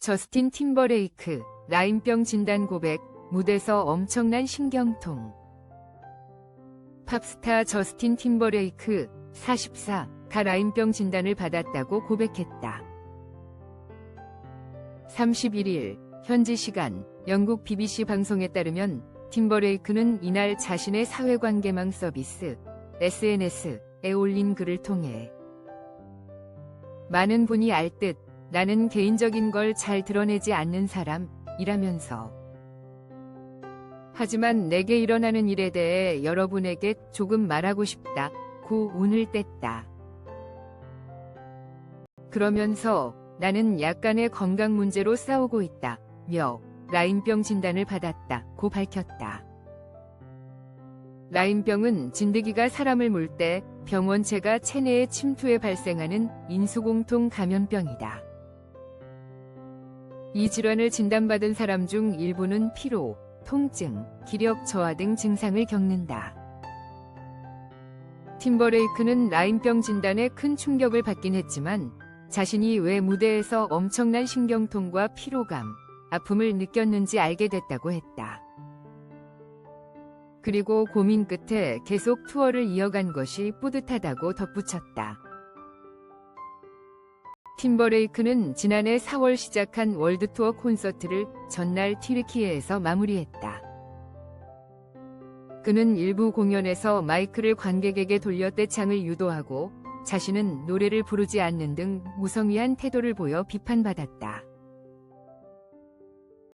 저스틴 팀버레이크, 라임병 진단 고백, 무대서 엄청난 신경통. 팝스타 저스틴 팀버레이크, 44, 가 라임병 진단을 받았다고 고백했다. 31일, 현지 시간, 영국 BBC 방송에 따르면 팀버레이크는 이날 자신의 사회관계망 서비스, SNS에 올린 글을 통해 많은 분이 알 듯 나는 개인적인 걸 잘 드러내지 않는 사람이라면서 하지만 내게 일어나는 일에 대해 여러분에게 조금 말하고 싶다. 고 운을 뗐다. 그러면서 나는 약간의 건강 문제로 싸우고 있다. 며 라임병 진단을 받았다. 고 밝혔다. 라임병은 진드기가 사람을 물 때 병원체가 체내에 침투해 발생하는 인수공통 감염병이다. 이 질환을 진단받은 사람 중 일부는 피로, 통증, 기력 저하 등 증상을 겪는다. 팀버레이크는 라임병 진단에 큰 충격을 받긴 했지만 자신이 왜 무대에서 엄청난 신경통과 피로감, 아픔을 느꼈는지 알게 됐다고 했다. 그리고 고민 끝에 계속 투어를 이어간 것이 뿌듯하다고 덧붙였다. 팀버레이크는 지난해 4월 시작한 월드투어 콘서트를 전날 튀르키예에서 마무리했다. 그는 일부 공연에서 마이크를 관객에게 돌려 떼창을 유도하고 자신은 노래를 부르지 않는 등 무성의한 태도를 보여 비판받았다.